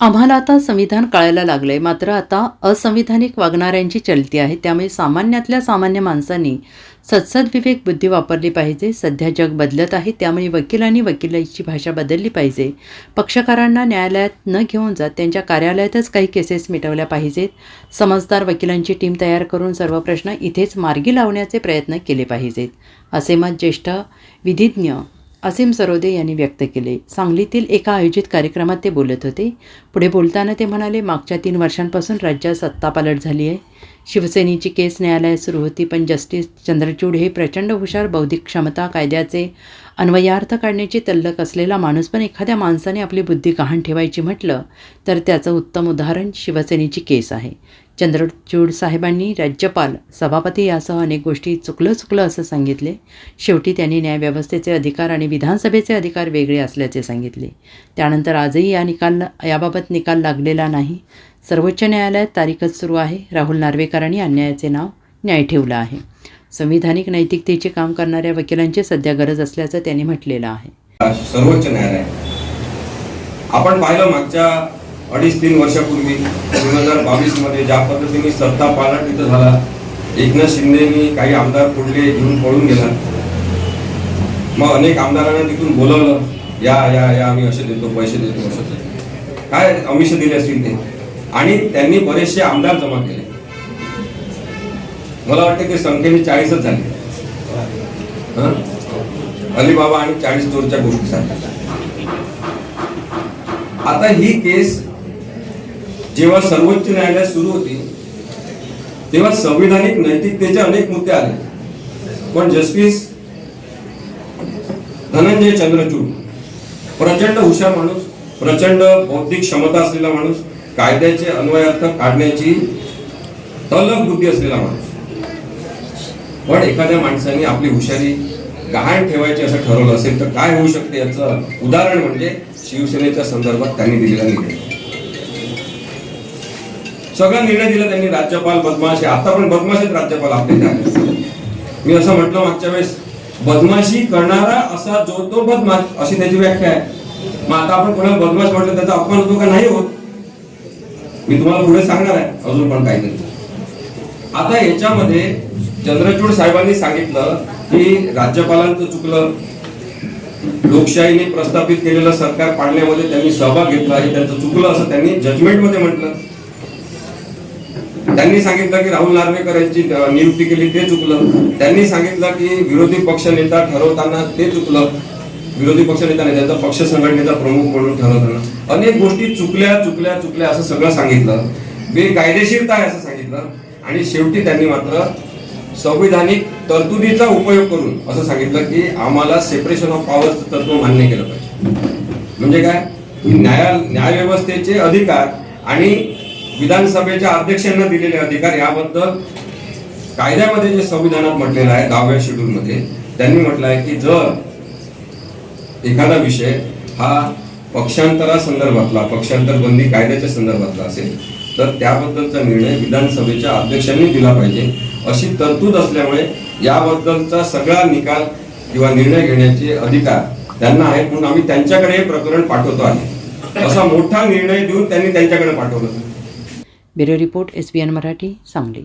आम्हाला आता संविधान कळायला लागलंय. मात्र आता असंविधानिक वागणाऱ्यांची चलती आहे. त्यामुळे सामान्यातल्या सामान्य माणसांनी सत्सद विवेक बुद्धी वापरली पाहिजे. सध्या जग बदलत आहे. त्यामुळे वकिलांनी वकिलाची भाषा बदलली पाहिजे. पक्षकारांना न्यायालयात न घेऊन जात त्यांच्या कार्यालयातच काही केसेस मिटवल्या पाहिजेत. समजदार वकिलांची टीम तयार करून सर्व प्रश्न इथेच मार्गी लावण्याचे प्रयत्न केले पाहिजेत असे मत ज्येष्ठ विधिज्ञ असीम सरोदे यांनी व्यक्त केले. सांगलीतील एका आयोजित कार्यक्रमात ते बोलत होते. पुढे बोलताना ते म्हणाले मागच्या तीन वर्षांपासून राज्यात सत्तापालट झाली आहे. शिवसेनेची केस न्यायालयात सुरू होती पण जस्टिस चंद्रचूड हे प्रचंड हुशार बौद्धिक क्षमता कायद्याचे अन्वयार्थ काढण्याची तल्लक असलेला माणूस पण एखाद्या माणसाने आपली बुद्धी गहाण ठेवायची म्हटलं तर त्याचं उत्तम उदाहरण शिवसेनेची केस आहे. चंद्रचूड साहेबांनी राज्यपाल सभापती यासह अनेक गोष्टी चुकलं चुकलं असं सांगितले. शेवटी त्यांनी न्यायव्यवस्थेचे अधिकार आणि विधानसभेचे अधिकार वेगळे असल्याचे सांगितले. त्यानंतर आजही या निकाल याबाबत निकाल लागलेला नाही. सर्वोच्च न्यायालयात तारीखच सुरू आहे. राहुल नार्वेकरांनी अन्यायाचे नाव न्याय ठेवलं आहे. संविधानिक नैतिकतेचे काम करणाऱ्या वकिलांची सध्या गरज असल्याचं त्यांनी म्हटलेलं आहे. सर्वोच्च न्यायालय. आपण पाहिलं मागच्या अडीच तीन वर्षापूर्वी दोन हजार बावीसमध्ये ज्या पद्धतीने सत्ता पालट इथं झाला एकनाथ शिंदेनी काही आमदार पुढले घेऊन पळून गेला. मग अनेक आमदारांना तिथून बोलवलं या या या आम्ही असे देतो पैसे देतो असं. काय अमिष दिले असतील ते? आणि त्यांनी बरेचसे आमदार जमा केले. मला वाटतं की संख्येने चाळीसच झाले. अलिबाबा आणि चाळीस चोरच्या गोष्टी झाल्या. आता ही केस जेव्हा सर्वोच्च न्यायालयात सुरू होती तेव्हा संविधानिक नैतिकतेचे अनेक मुद्दे आले. पण जस्टिस धनंजय चंद्रचूड प्रचंड हुशार माणूस प्रचंड बौद्धिक क्षमता असलेला माणूस कायद्याचे अन्वयार्थ काढण्याची तल्लख बुद्धी असलेला माणूस. पण एखाद्या माणसाने आपली हुशारी गहाण ठेवायची असं ठरवलं असेल तर काय होऊ शकते याचं उदाहरण म्हणजे शिवसेनेच्या संदर्भात त्यांनी दिलेला निर्णय. सगळा निर्णय दिला त्यांनी राज्यपाल बदमाशी आता पण बदमाश राज्यपाल आपले मी असं म्हटलं मागच्या वेळेस बदमाशी करणारा असा जो तो बदमाश अशी त्याची व्याख्या आहे. मग आता आपण कोणाला बदमाश म्हटलं त्याचा अपमान होतो का? नाही होत. मी तुम्हाला पुढे सांगणार आहे. अजून पण काहीतरी. आता याच्यामध्ये चंद्रचूड साहेबांनी सांगितलं की राज्यपालांचं चुकलं. लोकशाहीने प्रस्थापित केलेलं सरकार पाडण्यामध्ये त्यांनी सहभाग घेतला हे त्यांचं चुकलं असं त्यांनी जजमेंटमध्ये म्हटलं. त्यांनी सांगितलं की राहुल नार्वेकर यांची नियुक्ती केली ते चुकलं. त्यांनी सांगितलं की विरोधी पक्ष नेता ठरवताना ते चुकलं. विरोधी पक्षनेता नाही त्यांचा पक्ष संघटनेचा प्रमुख म्हणून ठरवताना अनेक गोष्टी चुकल्या चुकल्या चुकल्या असं सगळं सांगितलं. बेकायदेशीरता आहे असं सांगितलं? आणि शेवटी त्यांनी मात्र संविधानिक तरतुदीचा उपयोग करून असं सांगितलं की आम्हाला सेपरेशन ऑफ पॉवर्स तत्व मान्य केलं पाहिजे. म्हणजे काय? न्याय न्यायव्यवस्थेचे अधिकार आणि विधानसभेच्या अध्यक्षांना दिलेले अधिकार याबद्दल कायद्यामध्ये जे संविधानात म्हटलेलं आहे दहाव्या शेड्यूलमध्ये त्यांनी म्हटलं आहे की जर एखादा विषय हा पक्षांतरा संदर्भातला पक्षांतर बंदी कायद्याच्या संदर्भातला असेल तर त्याबद्दलचा निर्णय विधानसभेच्या अध्यक्षांनी दिला पाहिजे. अशी तरतूद असल्यामुळे याबद्दलचा सगळा निकाल किंवा निर्णय घेण्याचे अधिकार त्यांना आहेत म्हणून आम्ही त्यांच्याकडे हे प्रकरण पाठवतो आहे. असा मोठा निर्णय देऊन त्यांनी त्यांच्याकडे पाठवलं. Bureau report S B N Marathi Sangli.